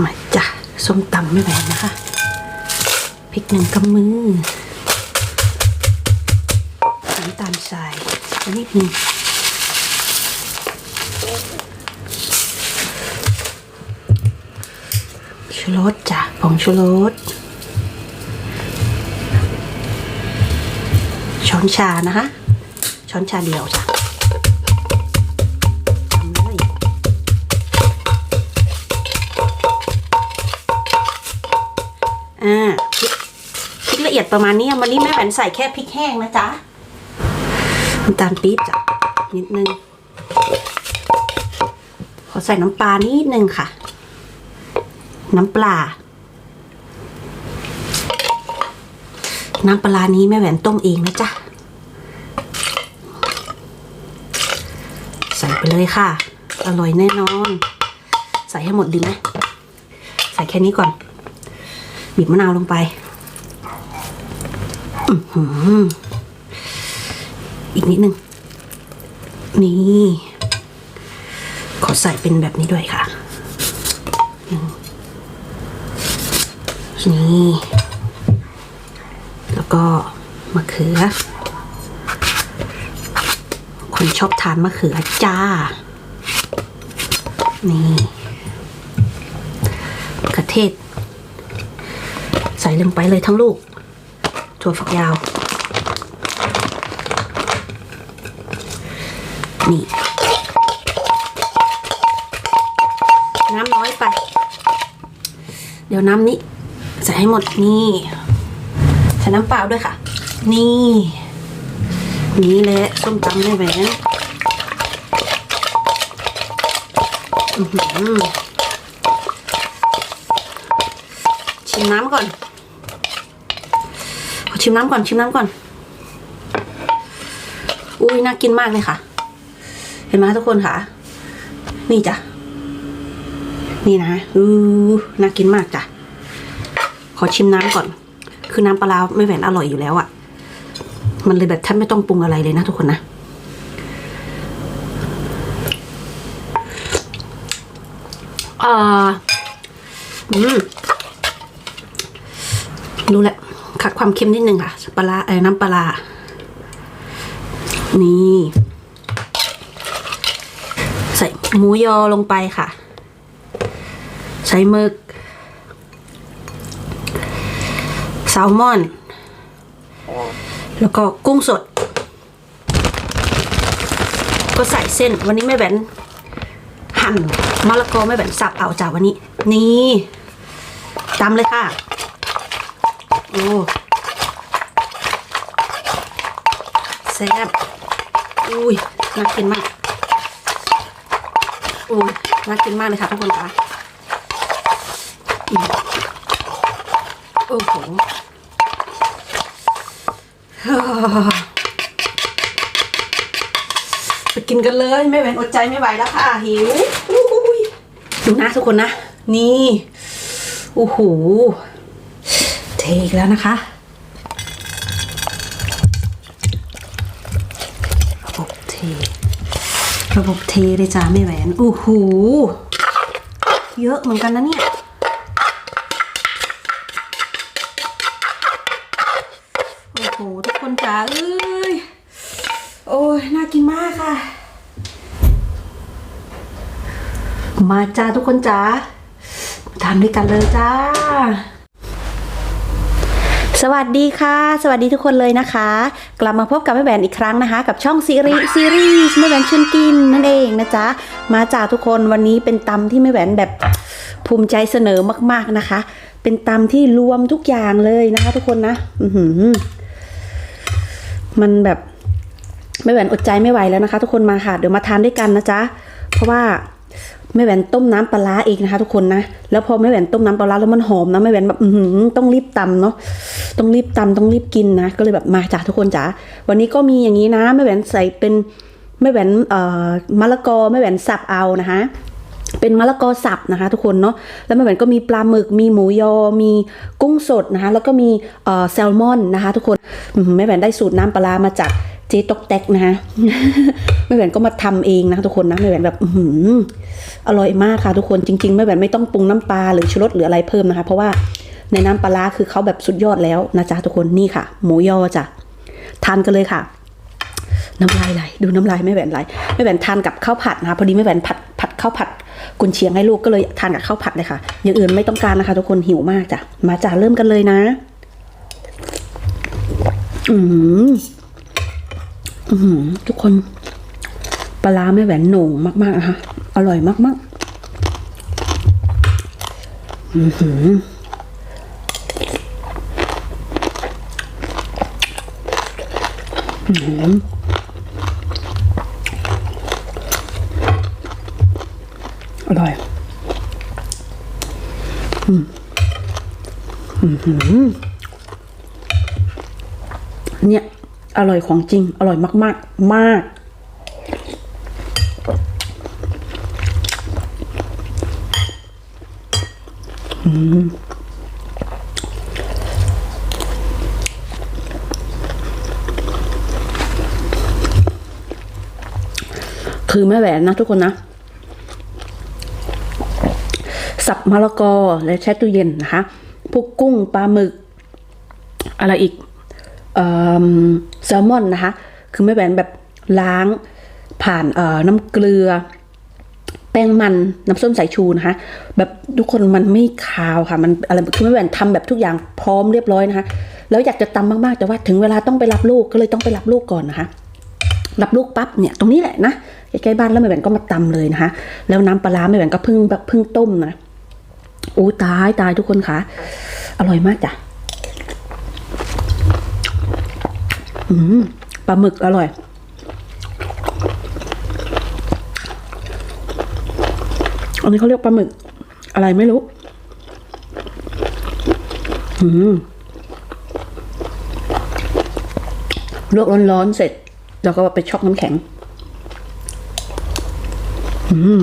มาจ้ะส้มตำไม่แหวนนะคะพริกหนึ่งกำมือน้ำตาลทรายนิดหนึงชูรสจ้ะผงชูรสช้อนชานะคะ ช้อนชาเดียวจ้ะ ละเอียดประมาณนี้วันนี้แม่แหวนใส่แค่พริกแห้งนะจ๊ะน้ำตาลปี๊บจ้ะนิดนึง ขอใส่น้ำปลานิดนึงค่ะ น้ำปลา น้ำปลานี้แม่แหวนต้มเองนะจ๊ะ ใส่ไปเลยค่ะ อร่อยแน่นอน ใส่ให้หมดดีไหม ใส่แค่นี้ก่อน บีบมะนาวลงไป อีกนิดนึง นี่ ขอใส่เป็นแบบนี้ด้วยค่ะ นี่ แล้วก็มะเขือ คนชอบทานมะเขือจ้า นี่มะเทศ ใส่ลงไปเลยทั้งลูก ถั่วฝักยาว นี่ น้ำน้อยไป เดี๋ยวน้ำนี้ ใส่ให้หมดนี่ใส่น้ำเปล่าด้วยค่ะ นี่ นี่แหละส้มตำได้แหวนชิมน้ำก่อน ชิมน้ำก่อนชิมน้ำก่อน อุ้ยน่ากินมากเลยค่ะ เห็นไหมทุกคนค่ะ นี่จ้ะ นี่นะอือน่ากินมากจ้ะ ขอชิมน้ำก่อน คือน้ำปลาร้าไม่แหวนอร่อยอยู่แล้วอะ่ะ มันเลยแบบแทบไม่ต้องปรุงอะไรเลยนะทุกคนนะอ่าอืมรู้แหละ ขัดความเค็มนิดนึงค่ะปลาเอ้น้ำปลา นี่ ใส่หมูยอลงไปค่ะใส่หมึกแซลมอน แล้วก็กุ้งสด ก็ใส่เส้น วันนี้ไม่แบนหั่นมะละกอไม่แบนสับเอาจากวันนี้ นี่ตำเลยค่ะ โอ้แซ่บอุ้ยน่ากินมากอุ้ยน่ากินมากเลยค่ะทุกคนค่ะโอ้โหไปกินกันเลยไม่ไหวอดใจไม่ไหวแล้วค่ะหิวอุ้ยดูนะทุกคนนะ นี่โอ้โห เทอีกแล้วนะคะระบบเทระบบเทเลยจ้าไม่แหวนโอ้โหเยอะเหมือนกันนะเนี่ยโอ้โหทุกคนจ๋าเอ้ยโอ้ยน่ากินมากค่ะ มาจ้าทุกคนจ๋าทำด้วยกันเลยจ้า สวัสดีค่ะ สวัสดีทุกคนเลยนะคะ กลับมาพบกับแม่แหวนอีกครั้งนะคะ กับช่องซีรีส์ซีรีส์แม่แหวนชวนกินนั่นเองนะจ๊ะมาจากทุกคนวันนี้เป็นตำที่แม่แหวนแบบภูมิใจเสนอมากๆนะคะ เป็นตำที่รวมทุกอย่างเลยนะคะ ทุกคนนะอือหือมันแบบแม่แหวนอดใจไม่ไหวแล้วนะคะ ทุกคนมาค่ะ เดี๋ยวมาทานด้วยกันนะจ๊ะเพราะว่า แม่แหวนต้มน้ำปลาร้าเองนะคะ ทุกคนนะ แล้วพอแม่แหวนต้มน้ำปลาแล้วมันหอมนะแม่แหวนแบบอืต้องรีบตำเนาะต้องรีบตำต้องรีบกินนะก็เลยแบบมาจ้ะทุกคนจ๋าวันนี้ก็มีอย่างนี้นะแม่แหวนใส่เป็นแม่แหวนเอ่อมะละกอแม่แหวนสับเอานะคะเป็นมะละกอสับนะคะ ทุกคนเนาะแล้วแม่แหวนก็มีปลาหมึกมีหมูยอมีกุ้งสดนะคะ แล้วก็มีเอ่อแซลมอนนะคะ ทุกคนแม่แหวนได้สูตรน้ำปลาร้ามาจาก เจ๊ตกแตกนะฮะแม่แหวนก็มาทำเองนะทุกคนนะแม่แหวนแบบอื้อหืออร่อยมากค่ะทุกคนจริงๆแม่แหวนไม่ต้องปรุงน้ำปลาหรือชูรสหรืออะไรเพิ่มนะคะ เพราะว่าในน้ำปลาร้าคือเขาแบบสุดยอดแล้วนะจ๊ะทุกคนนี่ค่ะ หมูยอจ้ะทานกันเลยค่ะ น้ำลายไหลดูน้ำลายแม่แหวนไหลแม่แหวนทานกับข้าวผัดนะคะพอดีแม่แหวนผัดผัดข้าวผัดกุนเชียงให้ลูกก็เลยทานกับข้าวผัดเลยค่ะอย่างอื่นไม่ต้องการนะคะ ทุกคนหิวมากจ้ะมาจ้ะเริ่มกันเลยนะ อืมอืม ทุกคนปลาแม่แหวนหน่งมากๆนะคะอร่อยมากๆ อือหืออร่อย อืมอือหือเนี่ย อร่อยของจริง อร่อยมากมากๆมากอืมคือแม่แหวนนะทุกคนนะ สับมะละกอและแช่ตู้เย็นนะคะพวกกุ้งปลาหมึก อะไรอีก เอิ่มแซ ลมอนนะคะ คือไม่แหวนแบบล้างผ่านเอ่อน้ำเกลือ แป้งมันน้ำส้มสายชูนะคะ แบบทุกคนมันไม่คาวค่ะ มันอะไรคือไม่แหวนทำแบบทุกอย่างพร้อมเรียบร้อยนะคะ แล้วอยากจะตำมากๆ แต่ว่าถึงเวลาต้องไปรับลูกก็เลยต้องไปรับลูกก่อนนะคะรับลูกปั๊บเนี่ยตรงนี้แหละนะใกล้ๆบ้านแล้วแม่แหวนก็มาตำเลยนะคะ แล้วน้ำปลาร้าแม่แหวนก็เพิ่งแบบเพิ่งต้มนะอู้ตายตายทุกคนค่ะ อร่อยมากจ้ะ อืม ปลาหมึกอร่อย อันนี้เขาเรียกปลาหมึก อะไรไม่รู้ลวกร้อนๆเสร็จ แล้วก็ไปช็อกน้ำแข็ง อืม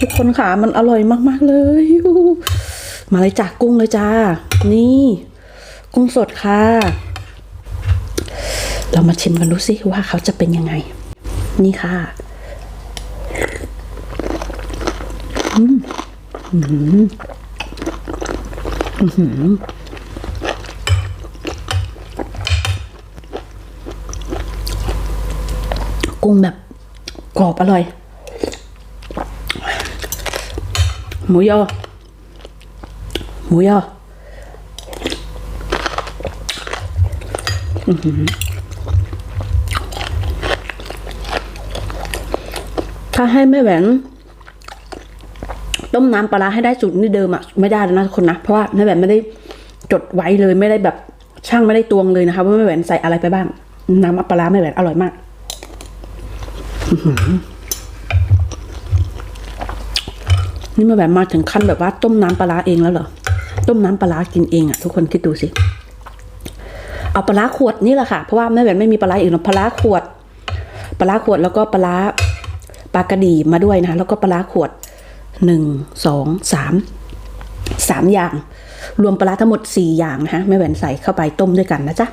ทุกคนค่ะมันอร่อยมาก ๆ เลย มาเลยจ้ะกุ้งเลยจ้า นี่ กุ้งสดค่ะ เรามาชิมกันดูสิว่าเขาจะเป็นยังไง นี่ค่ะอืมอืมอืมกุ้งแบบกรอบอร่อย หมูยอ หมูยอถ้าให้แม่แหวนต้มน้ำปลาให้ได้สูตรนี่เดิมอะไม่ได้แล้วนะทุกคนนะ เพราะว่าแม่แหวนไม่ได้จดไว้เลยไม่ได้แบบช่างไม่ได้ตวงเลยนะคะว่าแม่แหวนใส่อะไรไปบ้าง น้ำปลาร้าแม่แหวนอร่อยมากนี่แม่แหวนมาถึงขั้นแบบว่าต้มน้ำปลาเองแล้วเหรอ ต้มน้ำปลาร้ากินเองอะทุกคนคิดดูสิ เอาปลาร้าขวดนี่แหละค่ะ เพราะว่าแม่แหวนไม่มีปลาร้าอีกเนอะปลาร้าขวด ปลาร้าขวดแล้วก็ปลาร้าปลากระดีมาด้วยนะแล้วก็ปลาร้าขวดหนึ่งสองสามสามอย่าง รวมปลาร้าทั้งหมดสี่อย่างนะคะแม่แหวนใส่เข้าไปต้มด้วยกันนะจ๊ะ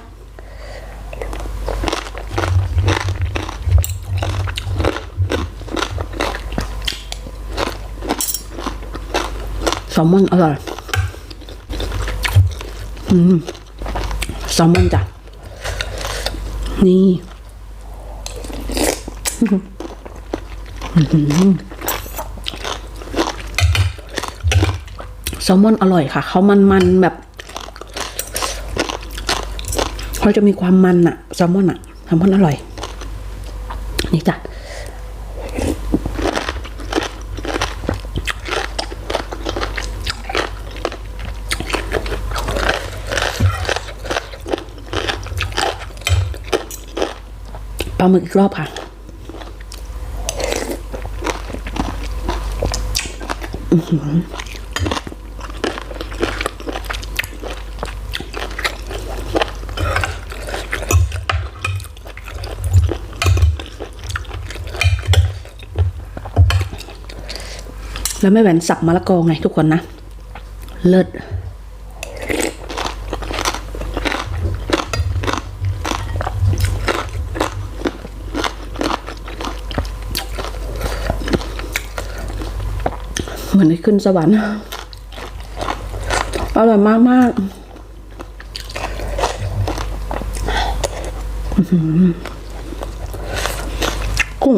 แซลมอนอร่อย อืมแซลมอนจ้ะนี่แซลมอนอร่อยค่ะ เขามันมันๆแบบเขาจะมีความมันอะแซลมอนอะแซลมอนอร่อย นี่จ้ะาหมึกอีกรอบค่ะ แล้วไม่แหวนสับมะละกอไงทุกคนนะ เลิศ เหมือนได้ขึ้นสวรรค์อร่อยมากมากกุ้ง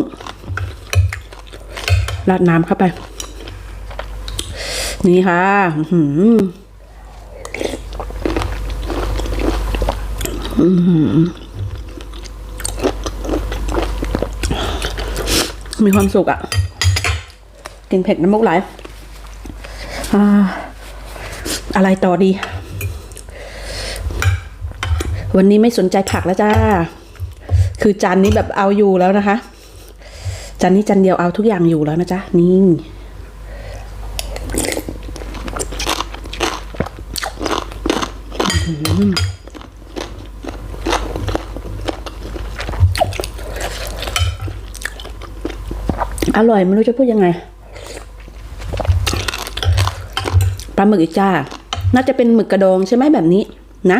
ราดน้ำเข้าไป นี่ค่ะอื้อหืออื้อหือมีความสุขอะ่ะ กินเผ็ดน้ำมูกไหล อะไรต่อดี วันนี้ไม่สนใจผักแล้วจ้า คือจานนี้แบบเอาอยู่แล้วนะคะ จานนี้จานเดียวเอาทุกอย่างอยู่แล้วนะจ๊ะ นี่อร่อยไม่รู้จะพูดยังไง ปลาหมึกอีกจ้า น่าจะเป็นหมึกกระดองใช่ไหมแบบนี้ นะ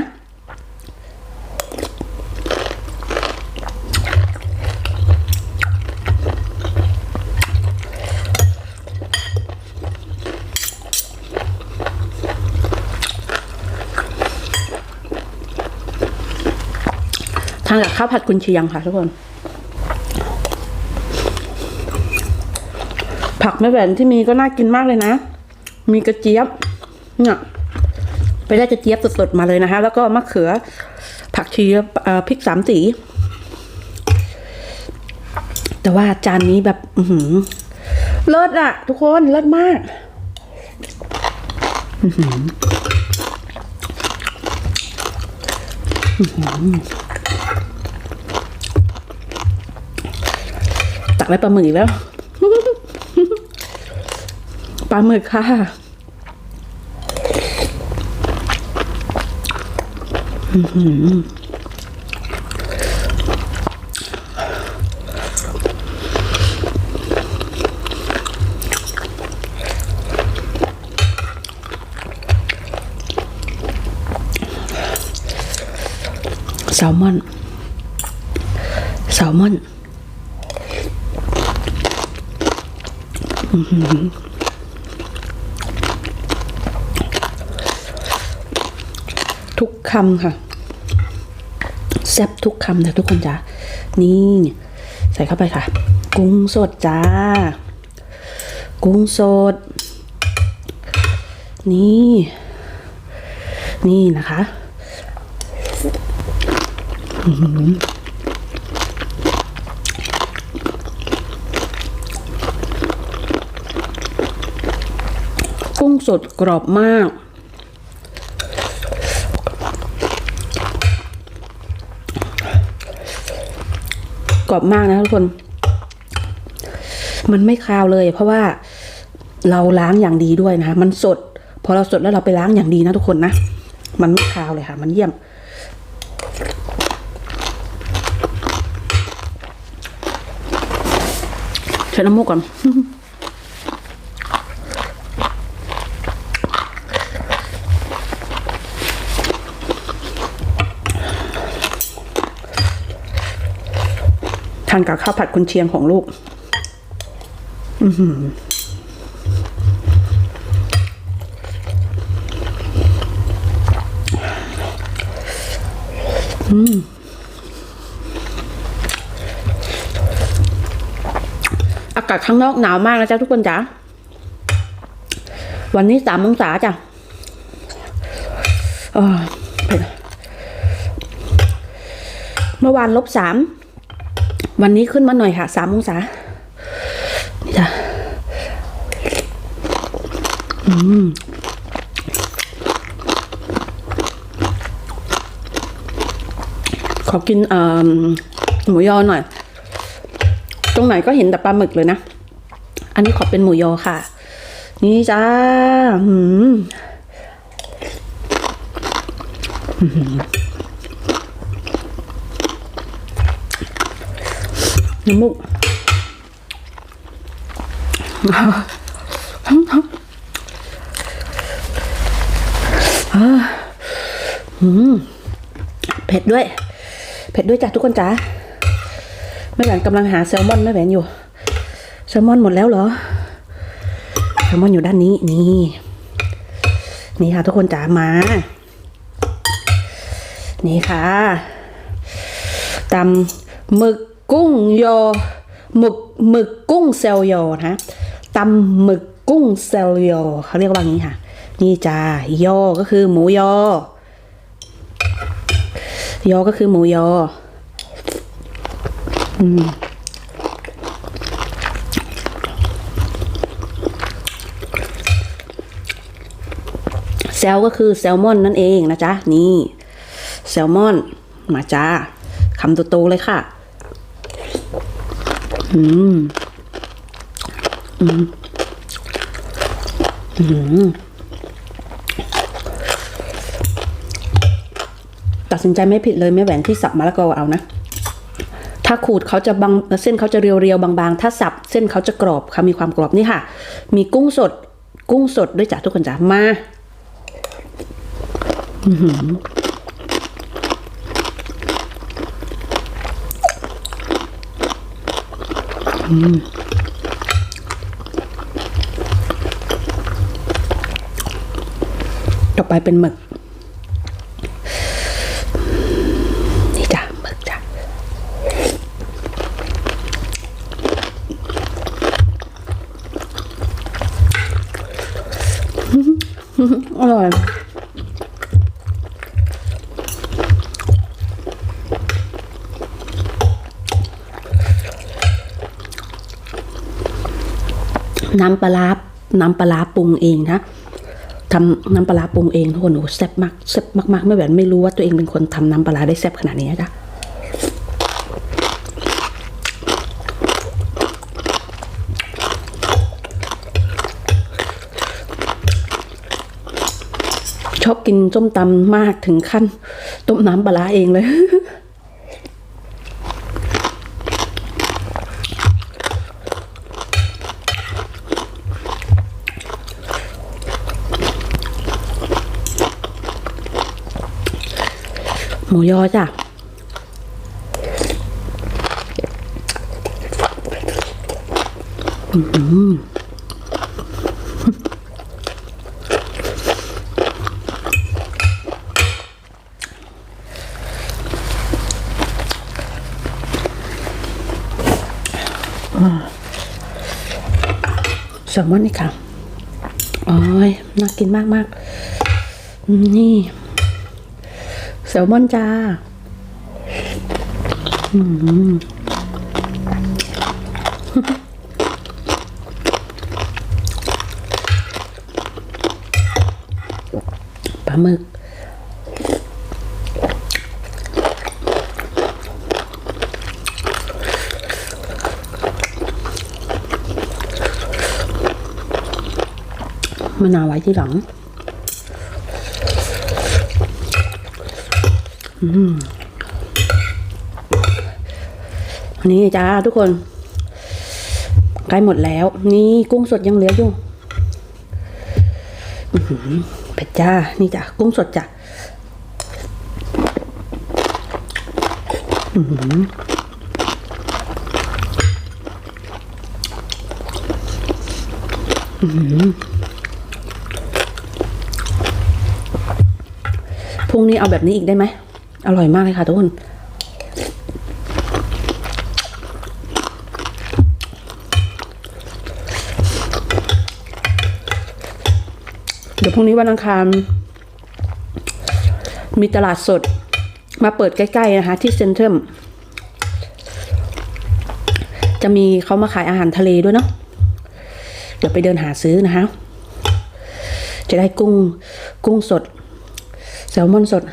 ทานกับข้าวผัดกุนเชียงค่ะทุกคน ผักแม่แหวนที่มีก็น่ากินมากเลยนะ มีกระเจี๊ยบ เนี่ยไปได้กระเจี๊ยบสดๆมาเลยนะคะ แล้วก็มะเขือ ผักชีพริกสามสี แต่ว่าจานนี้แบบ อืเลิศอะทุกคนเลิศมาก อื้อหืออื้อหือตักได้ปลาหมึกแล้ว ปลาหมึกค่ะ อื้อหือ แซลมอนแซลมอนทุก คำค่ะ แซ่บทุกคำนะทุกคนจ้ะนี่ ใส่เข้าไปค่ะ กุ้งสดจ้า กุ้งสด นี่ นี่นะคะกุ้งสดกรอบมาก กรอบมากนะทุกคน มันไม่คาวเลย เพราะว่าเราล้างอย่างดีด้วยนะคะมันสด พอเราสดแล้วเราไปล้างอย่างดีนะทุกคนนะ มันไม่คาวเลยค่ะ มันเยี่ยม ใช้น้ำมูกก่อนานกับข้าวผัดกุนเชียงของลูก อือหืออืมอากาศข้างนอกหนาวมากนะจ๊ะทุกคนจ๋า วันนี้สามองศาจ้ะเผ็ดเมื่อวานลบสาม วันนี้ขึ้นมาหน่อยค่ะสามองศานี่จ้ะอืมขอกินอ่อหมูยอหน่อย ตรงไหนก็เห็นแต่ปลาหมึกเลยนะ อันนี้ขอเป็นหมูยอค่ะ นี่จ้าหืม น้ำมูกเผ็ดด้วย เผ็ดด้วยจ้ะทุกคนจ้าแม่แหวนกำลังหาแซลมอนแม่แหวนอยู่ แซลมอนหมดแล้วเหรอ แซลมอนอยู่ด้านนี้ นี่ นี่ค่ะทุกคนจ๋ามา นี่ค่ะตำหมึก กุ้งยอหมึกหมึกกุ้งเซลยอนะตำหมึกกุ้งเซลยอเขาเรียกว่างี้ค่ะ นี่จ้ายอก็คือหมูยอ ยอก็คือหมูยอ อืมแซลก็คือแซลมอนนั่นเองนะจ๊ะ นี่ แซลมอน มาจ้าคำโตๆเลยค่ะ อืม อืม อืม ตัดสินใจไม่ผิดเลยแม่แหวนที่สับมะละกอเอานะ ถ้าขูดเขาจะบางเส้นเขาจะเรียวๆบางๆ ถ้าสับเส้นเขาจะกรอบค่ะมีความกรอบนี่ค่ะ มีกุ้งสด กุ้งสดด้วยจ้ะทุกคนจ้ะมา ต่อไปเป็นหมึก นี่จ้ะหมึกจ้ะ อร่อย น้ำปลาน้ำปลาปรุงเองนะทำน้ำปลาปรุงเองทุกคนโอ้โหแซ่บมากแซ่บมากๆ ไม่แบบไม่รู้ว่าตัวเองเป็นคนทำน้ำปลาได้แซ่บขนาดนี้จ้ะชอบกินส้มตำมากถึงขั้นต้มน้ำปลาเองเลย หมูยอจ้ะอือหือแซลมอนนี่ค่ะ โอ้ย น่ากินมากมากๆนี่ แซลมอนจ้าอืมปลาหมึกมะนาวไว้ที่หลัง อันนี้จ้าทุกคน ใกล้หมดแล้ว นี่กุ้งสดยังเหลืออยู่เผ็ดจ้า นี่จ้ะกุ้งสดจ้ะพรุ่งนี้เอาแบบนี้อีกได้ไหม อร่อยมากเลยค่ะทุกคน เดี๋ยวพรุ่งนี้วันอังคารมีตลาดสดมาเปิดใกล้ ๆ นะคะ ที่เซ็นทรัลจะมีเขามาขายอาหารทะเลด้วยเนาะเดี๋ยวไปเดินหาซื้อนะคะ จะได้กุ้งกุ้งสด แซลมอนสด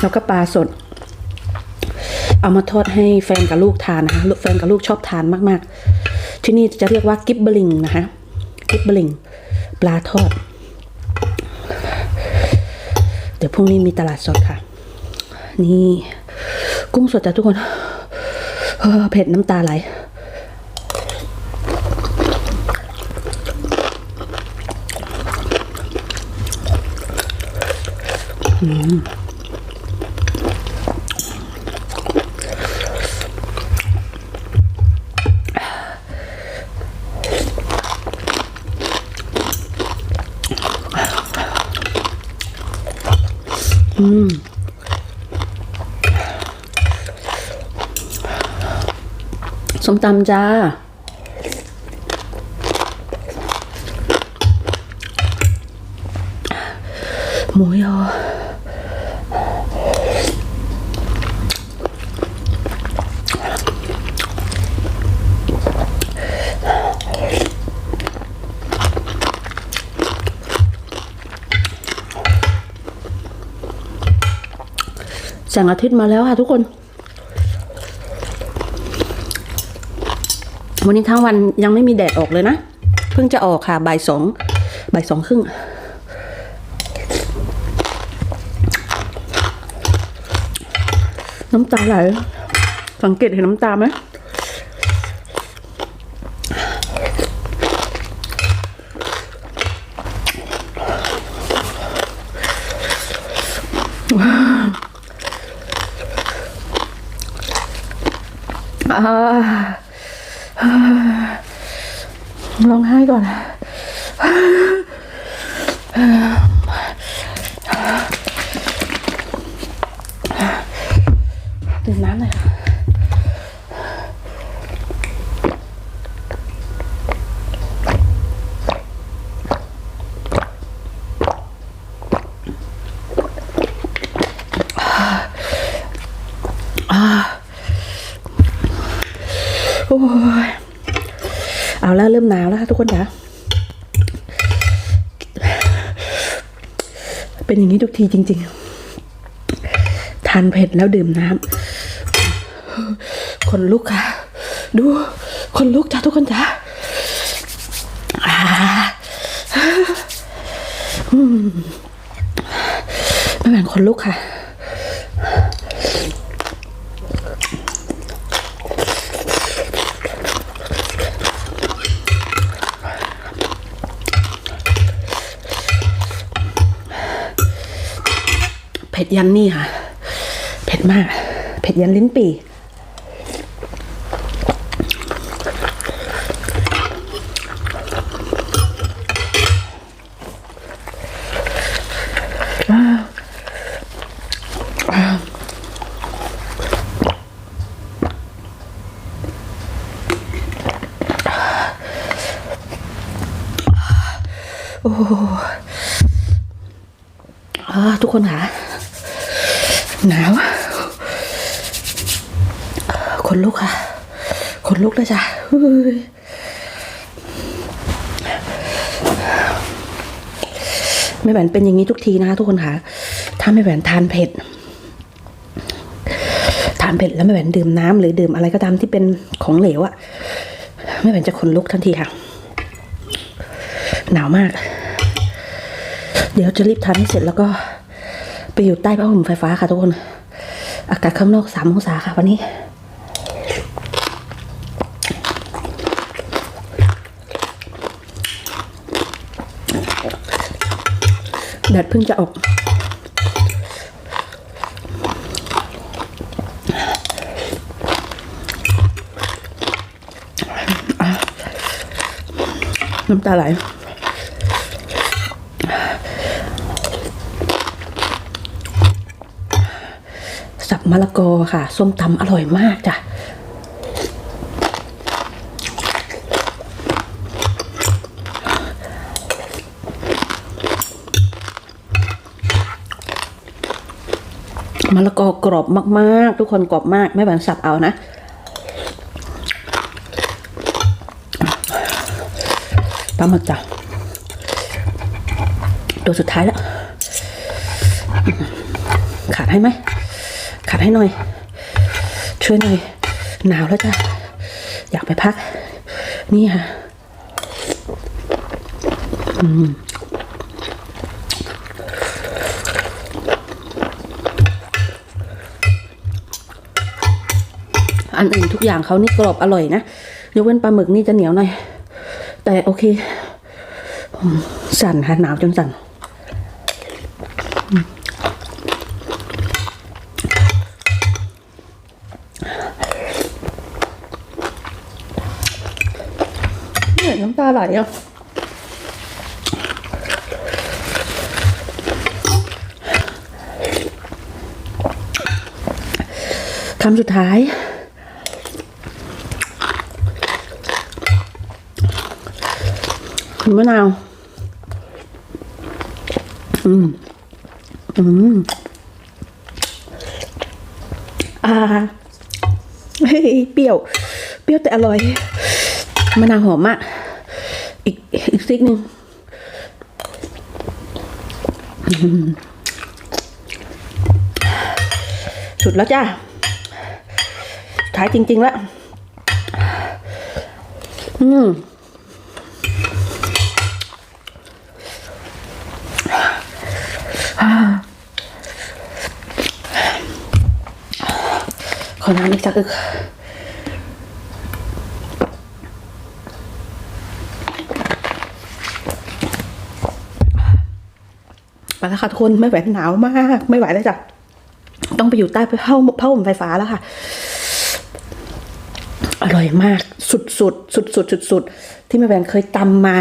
แล้วก็ปลาสด เอามาทอดให้แฟนกับลูกทานนะคะลูกแฟนกับลูกชอบทานมากๆ ที่นี่จะเรียกว่ากิบบลิงนะคะกิบบลิงปลาทอด เดี๋ยวพรุ่งนี้มีตลาดสดค่ะ นี่กุ้งสดจ้ะทุกคนเผ็ดน้ำตาไหลอส้ มตำจ้าห แสงอาทิตย์มาแล้วค่ะทุกคน วันนี้ทั้งวันยังไม่มีแดดออกเลยนะ เพิ่งจะออกค่ะบ่ายสองบ่ายสองครึ่งน้ำตาไหลสังเกตเห็นน้ำตาไหม ร้องไห้ก่อน ดื่มน้ำหน่อยค่ะโอ้ย เอาแล้วเริ่มหนาวแล้วค่ะทุกคนจ๋าเป็นอย่างนี้ทุกทีจริง ๆ ทานเผ็ดแล้วดื่มน้ำคนลุกค่ะ ดูคนลุกจ้าทุกคนจ๋าอ่าอืมไม่เหมือนคนลุกค่ะ ยันนี่ค่ะ เผ็ดมาก เผ็ดยันลิ้นปี่โอ้อ่าทุกคนค่ะ หนาวขนลุกค่ะขนลุกเลยจ้ะเฮ้ยไม่แหวนเป็นอย่างนี้ทุกทีนะคะทุกคนค่ะ ถ้าไม่แหวนทานเผ็ด ทานเผ็ดแล้วไม่แหวนดื่มน้ำหรือดื่มอะไรก็ตามที่เป็นของเหลวอะไม่แหวนจะขนลุกทันทีค่ะ หนาวมาก เดี๋ยวจะรีบทานให้เสร็จแล้วก็ ไปอยู่ใต้ผ้าห่มไฟฟ้าค่ะทุกคน อากาศข้างนอกสามองศาค่ะวันนี้แดดเพิ่งจะออก น้ำตาไหล มะละกอค่ะ ส้มตำอร่อยมากจ้ะมะละกอกรอบมาก ๆ ทุกคนกรอบมากไม่หวานสับเอานะปลาหมึกจ้ะตัวสุดท้ายแล้ว ขาดให้ไหม ขาดให้หน่อย ช่วยหน่อย หนาวแล้วจ้ะ อยากไปพัก นี่ค่ะอืมอันอื่นทุกอย่างเขานี่กรอบอร่อยนะยกเว้นปลาหมึกนี่จะเหนียวหน่อย แต่โอเค สั่นค่ะหนาวจนสั่นำตา ไหลอะคำสุดท้าย มะนาว อืม อืม อ่า เฮ้ย เปรี้ยว เปรี้ยวแต่อร่อย มะนาวหอมมาก อีกอีกซิกหนึ่งสุดแล้วจ้าท้ายจริง ๆ แล้ว อืมขอน้ำอีกสักอึก ไปแล้วค่ะทุกคนไม่ไหวหนาวมาก ไม่ไหวแล้วจ้ะต้องไปอยู่ใต้ผ้าห่มผ้าห่มไฟฟ้าแล้วค่ะ อร่อยมาก สุดสุดสุดสุดสุดสุดๆที่แม่แหวนเคยตำมา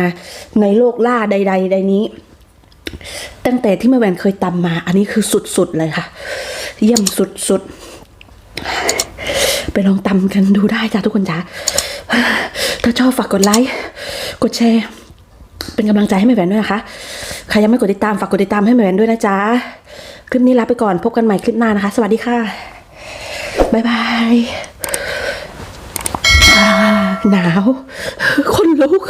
ในโลกล่าใด ๆ ใดนี้ ตั้งแต่ที่แม่แหวนเคยตำมา อันนี้คือสุดๆเลยค่ะ เยี่ยมสุดๆไปลองตำกันดูได้จ้ะทุกคนจ้ะถ้าชอบฝากกดไลค์ กดแชร์ เป็นกำลังใจให้แม่แหวนด้วยนะคะ ใครยังไม่กดติดตามฝากกดติดตามให้แม่แหวนด้วยนะจ๊ะ คลิปนี้ลาไปก่อนพบกันใหม่คลิปหน้านะคะ สวัสดีค่ะ บ๊ายบายหนาว คนลุก